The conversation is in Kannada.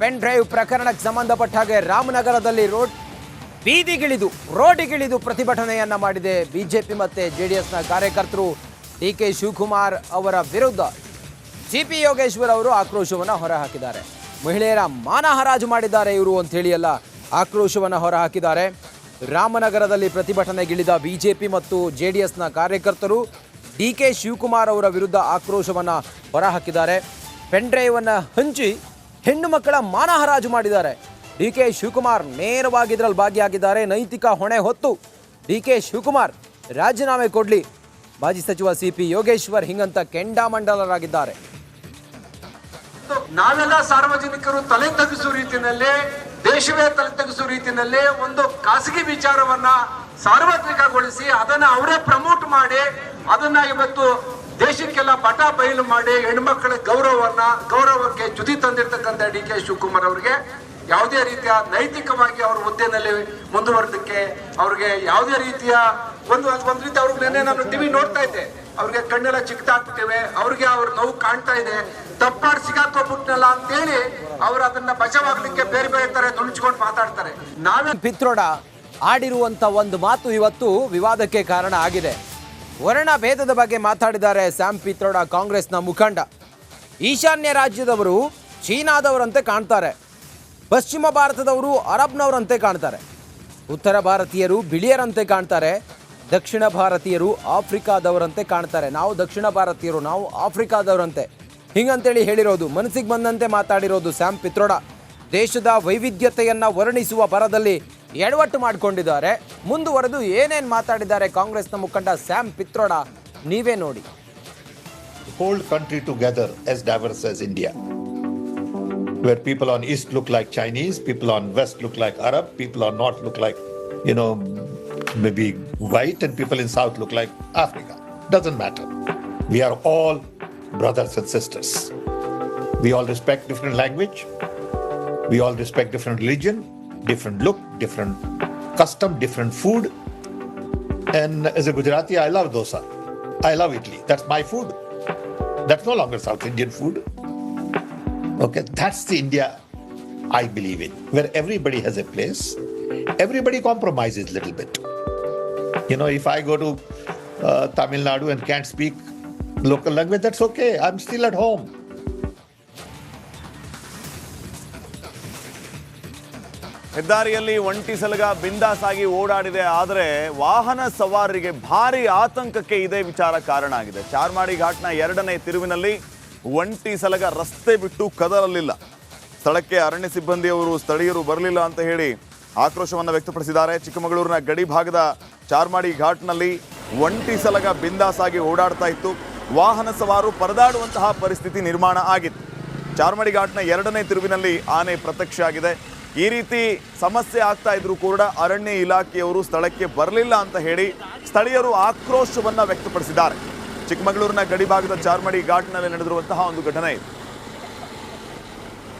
ಪೆನ್ ಡ್ರೈವ್ ಪ್ರಕರಣಕ್ಕೆ ಸಂಬಂಧಪಟ್ಟ ಹಾಗೆ ರಾಮನಗರದಲ್ಲಿ ರೋಡ್ ಬೀದಿಗಿಳಿದು, ರೋಡಿಗಿಳಿದು ಪ್ರತಿಭಟನೆಯನ್ನ ಮಾಡಿದೆ ಬಿಜೆಪಿ ಮತ್ತೆ ಜೆಡಿಎಸ್ನ ಕಾರ್ಯಕರ್ತರು ಡಿ ಕೆ ಶಿವಕುಮಾರ್ ಅವರ ವಿರುದ್ಧ. ಜಿ ಪಿ ಯೋಗೇಶ್ವರ್ ಅವರು ಆಕ್ರೋಶವನ್ನು ಹೊರಹಾಕಿದ್ದಾರೆ. ಮಹಿಳೆಯರ ಮಾನ ಹರಾಜು ಮಾಡಿದ್ದಾರೆ ಇವರು ಅಂತೇಳಿ ಎಲ್ಲ ಆಕ್ರೋಶವನ್ನ ಹೊರಹಾಕಿದ್ದಾರೆ. ರಾಮನಗರದಲ್ಲಿ ಪ್ರತಿಭಟನೆಗಿಳಿದ ಬಿಜೆಪಿ ಮತ್ತು ಜೆಡಿಎಸ್ನ ಕಾರ್ಯಕರ್ತರು ಡಿ ಕೆ ಶಿವಕುಮಾರ್ ಅವರ ವಿರುದ್ಧ ಆಕ್ರೋಶವನ್ನು ಹೊರಹಾಕಿದ್ದಾರೆ. ಪೆನ್ ಡ್ರೈವನ್ನು ಹಂಚಿ ಹೆಣ್ಣು ಮಕ್ಕಳ ಮಾನ ಹರಾಜು ಮಾಡಿದ್ದಾರೆ. ಡಿ ಕೆ ಶಿವಕುಮಾರ್ ನೇರವಾಗಿ ಇದರಲ್ಲಿ ಭಾಗಿಯಾಗಿದ್ದಾರೆ. ನೈತಿಕ ಹೊಣೆ ಹೊತ್ತು ಡಿ ಕೆ ಶಿವಕುಮಾರ್ ರಾಜೀನಾಮೆ ಕೊಡಲಿ. ಮಾಜಿ ಸಚಿವ ಸಿ ಪಿ ಯೋಗೇಶ್ವರ್ ಹಿಂಗಂತ ಕೆಂಡಾಮಂಡಲರಾಗಿದ್ದಾರೆ ನಾವೆಲ್ಲ ಸಾರ್ವಜನಿಕರು ತಲೆ ತಗ್ಗಿಸುವ ರೀತಿಯಲ್ಲಿ, ದೇಶವೇ ತಲೆ ತಗ್ಗಿಸುವ ರೀತಿಯಲ್ಲಿ ಒಂದು ಖಾಸಗಿ ವಿಚಾರವನ್ನ ಸಾರ್ವತ್ರಿಕಗೊಳಿಸಿ ಅದನ್ನ ಅವರೇ ಪ್ರಮೋಟ್ ಮಾಡಿ ಅದನ್ನ ಇವತ್ತು ದೇಶಕ್ಕೆಲ್ಲ ಪಟ ಬಯಲು ಮಾಡಿ ಹೆಣ್ಮಕ್ಕಳ ಗೌರವವನ್ನ, ಗೌರವಕ್ಕೆ ಚ್ಯುತಿ ತಂದಿರ್ತಕ್ಕಂಥ ಡಿ ಕೆ ಶಿವಕುಮಾರ್ ಅವರಿಗೆ ಯಾವುದೇ ರೀತಿಯ ನೈತಿಕವಾಗಿ ಅವ್ರ ಹುದ್ದೆನಲ್ಲಿ ಮುಂದುವರೆದಕ್ಕೆ ಅವ್ರಿಗೆ ಯಾವುದೇ ರೀತಿಯ ಒಂದು ಒಂದು ರೀತಿ ಅವ್ರಿಗೆ ನೆನ್ನೆ ನಾನು ಟಿವಿ ನೋಡ್ತಾ ಇದ್ದೆ. ಅವ್ರಿಗೆ ಕಣ್ಣೆಲ್ಲ ಚಿಕ್ಕದಾಗ್ಬಿಟ್ಟಿವೆ. ಅವ್ರಿಗೆ ಅವ್ರ ನೋವು ಕಾಣ್ತಾ ಇದೆ. ತಪ್ಪಾಡ್ ಸಿಗಾಕೋಬಿಟ್ನಲ್ಲ ಅಂತೇಳಿ ಅವ್ರು ಅದನ್ನ ಬಚಾವಾಗ್ಲಿಕ್ಕೆ ಬೇರೆ ಬೇರೆ ತರ ನುಣುಚ್ಕೊಂಡು ಮಾತಾಡ್ತಾರೆ. ನಾವೇ ಪಿತ್ರೋಡ ಆಡಿರುವಂತ ಒಂದು ಮಾತು ಇವತ್ತು ವಿವಾದಕ್ಕೆ ಕಾರಣ ಆಗಿದೆ. ವರ್ಣ ಭೇದದ ಬಗ್ಗೆ ಮಾತಾಡಿದ್ದಾರೆ ಸ್ಯಾಮ್ ಪಿತ್ರೋಡ ಕಾಂಗ್ರೆಸ್ನ ಮುಖಂಡ. ಈಶಾನ್ಯ ರಾಜ್ಯದವರು ಚೀನಾದವರಂತೆ ಕಾಣ್ತಾರೆ. ಪಶ್ಚಿಮ ಭಾರತದವರು ಅರಬ್ನವರಂತೆ ಕಾಣ್ತಾರೆ. ಉತ್ತರ ಭಾರತೀಯರು ಬಿಳಿಯರಂತೆ ಕಾಣ್ತಾರೆ. ದಕ್ಷಿಣ ಭಾರತೀಯರು ಆಫ್ರಿಕಾದವರಂತೆ ಕಾಣ್ತಾರೆ. ನಾವು ದಕ್ಷಿಣ ಭಾರತೀಯರು, ನಾವು ಆಫ್ರಿಕಾದವರಂತೆ. ಹಿಂಗಂತೇಳಿ ಹೇಳಿರೋದು, ಮನಸ್ಸಿಗೆ ಬಂದಂತೆ ಮಾತಾಡಿರೋದು ಸ್ಯಾಮ್ ಪಿತ್ರೋಡ. ದೇಶದ ವೈವಿಧ್ಯತೆಯನ್ನು ವರ್ಣಿಸುವ ಬರದಲ್ಲಿ ಎಡವಟ್ಟು ಮಾಡಿಕೊಂಡಿದ್ದಾರೆ ಮುಂದುವರೆದು ಏನೇನು ಮಾತಾಡಿದ್ದಾರೆ ಕಾಂಗ್ರೆಸ್ನ ಮುಖಂಡ ಸ್ಯಾಮ್ ಪಿತ್ರೋಡ ನೀವೇ ನೋಡಿ whole country together as diverse as India. Where people on east look like Chinese, people on west look like Arab, people on north look like, you know, maybe white, and people in south look like Africa. Doesn't matter. We are all brothers and sisters. We all respect different language. We all respect different religion, different look, different custom, different food. And as a Gujarati, I love dosa. I love Italy. That's my food. That's no longer South Indian food. Okay, that's the India I believe in, where everybody has a place, everybody compromises a little bit. You know, if I go to uh, Tamil Nadu and can't speak local language, that's okay. I'm still at home. ಹೆದ್ದಾರಿಯಲ್ಲಿ ಒಂಟಿ ಸಲಗ ಬಿಂದಾಸಾಗಿ ಓಡಾಡಿದೆ, ಆದರೆ ವಾಹನ ಸವಾರರಿಗೆ ಭಾರಿ ಆತಂಕಕ್ಕೆ ಇದೇ ವಿಚಾರ ಕಾರಣ ಆಗಿದೆ. ಚಾರ್ಮಾಡಿ ಘಾಟ್ನ ಎರಡನೇ ತಿರುವಿನಲ್ಲಿ ಒಂಟಿ ಸಲಗ ರಸ್ತೆ ಬಿಟ್ಟು ಕದರಲಿಲ್ಲ ಸ್ಥಳಕ್ಕೆ ಅರಣ್ಯ ಸಿಬ್ಬಂದಿಯವರು ಸ್ಥಳೀಯರು ಬರಲಿಲ್ಲ ಅಂತ ಹೇಳಿ ಆಕ್ರೋಶವನ್ನು ವ್ಯಕ್ತಪಡಿಸಿದ್ದಾರೆ. ಚಿಕ್ಕಮಗಳೂರಿನ ಗಡಿ ಭಾಗದ ಚಾರ್ಮಾಡಿ ಘಾಟ್ನಲ್ಲಿ ಒಂಟಿ ಸಲಗ ಬಿಂದಾಸಾಗಿ ಓಡಾಡ್ತಾ ಇತ್ತು. ವಾಹನ ಸವಾರು ಪರದಾಡುವಂತಹ ಪರಿಸ್ಥಿತಿ ನಿರ್ಮಾಣ ಆಗಿತ್ತು. ಚಾರ್ಮಡಿ ಘಾಟ್ನ ಎರಡನೇ ತಿರುವಿನಲ್ಲಿ ಆನೆ ಪ್ರತ್ಯಕ್ಷ ಆಗಿದೆ. ಈ ರೀತಿ ಸಮಸ್ಯೆ ಆಗ್ತಾ ಇದ್ರು ಕೂಡ ಅರಣ್ಯ ಇಲಾಖೆಯವರು ಸ್ಥಳಕ್ಕೆ ಬರಲಿಲ್ಲ ಅಂತ ಹೇಳಿ ಸ್ಥಳೀಯರು ಆಕ್ರೋಶವನ್ನ ವ್ಯಕ್ತಪಡಿಸಿದ್ದಾರೆ. ಚಿಕ್ಕಮಗಳೂರಿನ ಗಡಿಭಾಗದ ಚಾರ್ಮಡಿ ಘಾಟ್ನಲ್ಲಿ ನಡೆದಿರುವಂತಹ ಒಂದು ಘಟನೆ ಇದು.